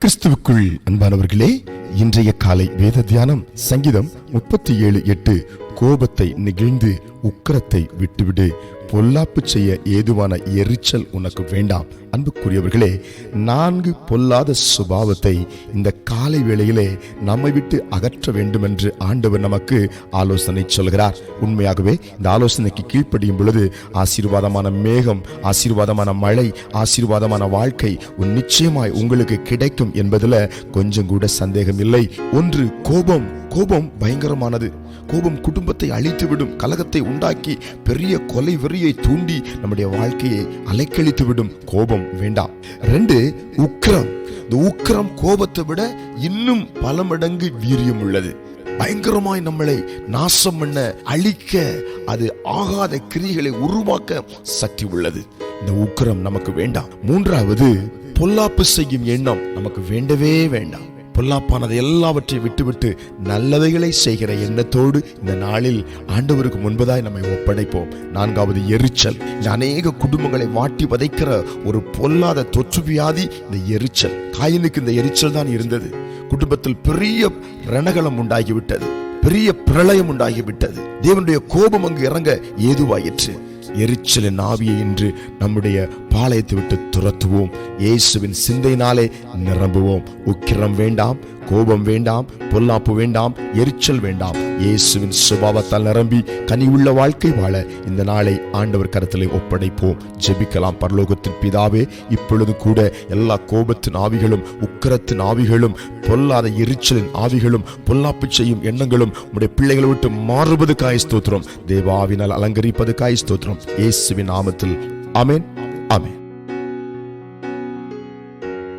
கிறிஸ்துவுக்குள் அன்பானவர்களே இன்றைய காலை வேத தியானம் சங்கீதம் முப்பத்தி ஏழு எட்டு கோபத்தை நெகிழ்ந்து உக்கிரத்தை விட்டுவிடு. பொல்லாப்பு செய்ய ஏதுவான எரிச்சல் உனக்கு வேண்டாம். அன்புக்குரியவர்களே நான்கு பொல்லாத சுபாவத்தை இந்த காலை வேளையிலே நம்மை விட்டு அகற்ற வேண்டும் என்று ஆண்டவர் நமக்கு ஆலோசனை சொல்கிறார். உண்மையாகவே இந்த ஆலோசனைக்கு கீழ்ப்படியும் பொழுது ஆசீர்வாதமான மேகம் ஆசீர்வாதமான மழை ஆசீர்வாதமான வாழ்க்கை உன் நிச்சயமாய் உங்களுக்கு கிடைக்கும் என்பதுல கொஞ்சம் கூட சந்தேகம் இல்லை ஒன்று கோபம். கோபம் பயங்கரமானது. கோபம் குடும்பத்தை அழித்துவிடும் கலகத்தை உண்டாக்கி பெரிய கொலை வெறியை தூண்டி நம்முடைய வாழ்க்கையை அலைக்கழித்து விடும் கோபம் வேண்டாம். ரெண்டு உக்கிரம். இந்த உக்கிரம் கோபத்தை விட இன்னும் பல மடங்கு வீரியம் உள்ளது. பயங்கரமாய் நம்மளை நாசம் பண்ண அழிக்க அது ஆகாத கிரிகளை உருவாக்க சக்தி உள்ளது. இந்த உக்கிரம் நமக்கு வேண்டாம். மூன்றாவது பொல்லாப்பு செய்யும் எண்ணம் நமக்கு வேண்டவே வேண்டாம். பொல்லாப்பானதை எல்லாவற்றையும் விட்டுவிட்டு நல்லவைகளை செய்கிற எண்ணத்தோடு இந்த நாளில் ஆண்டவருக்கு முன்பதாய் நம்மை ஒப்படைப்போம். நான்காவது எரிச்சல். இந்த அநேக குடும்பங்களை வாட்டி வதைக்கிற ஒரு பொல்லாத தொற்று வியாதி இந்த எரிச்சல். காயினுக்கு இந்த எரிச்சல் தான் இருந்தது. குடும்பத்தில் பெரிய ரணகலம் உண்டாகிவிட்டது. பெரிய பிரளயம் உண்டாகிவிட்டது. தேவனுடைய கோபம் அங்கு இறங்க ஏதுவாயிற்று. எரிச்சலின் ஆவியை இன்று நம்முடைய பாளையத்தை விட்டு துரத்துவோம். இயேசுவின் சிந்தையினாலே நிரம்புவோம். உக்கிரம் வேண்டாம் கோபம் வேண்டாம் பொல்லாப்பு வேண்டாம் எரிச்சல் வேண்டாம். இயேசுவின் சுபாவத்தால் நிரம்பி கனி உள்ள வாழ்க்கை வாழ இந்த நாளை ஆண்டவர் கருத்திலே ஒப்படைப்போம். ஜெபிக்கலாம். பரலோகத்தின் பிதாவே இப்பொழுது கூட எல்லா கோபத்தின் ஆவிகளும் உக்கிரத்தின் ஆவிகளும் பொல்லாத எரிச்சலின் ஆவிகளும் பொல்லாப்பு செய்யும் எண்ணங்களும் உடைய பிள்ளைகளை விட்டு மாறுவது காய் ஸ்தோத்திரம். தேவாவினால் அலங்கரிப்பது காய் ஸ்தோத்திரம். இயேசுவின் நாமத்தில். அமேன் அமேன்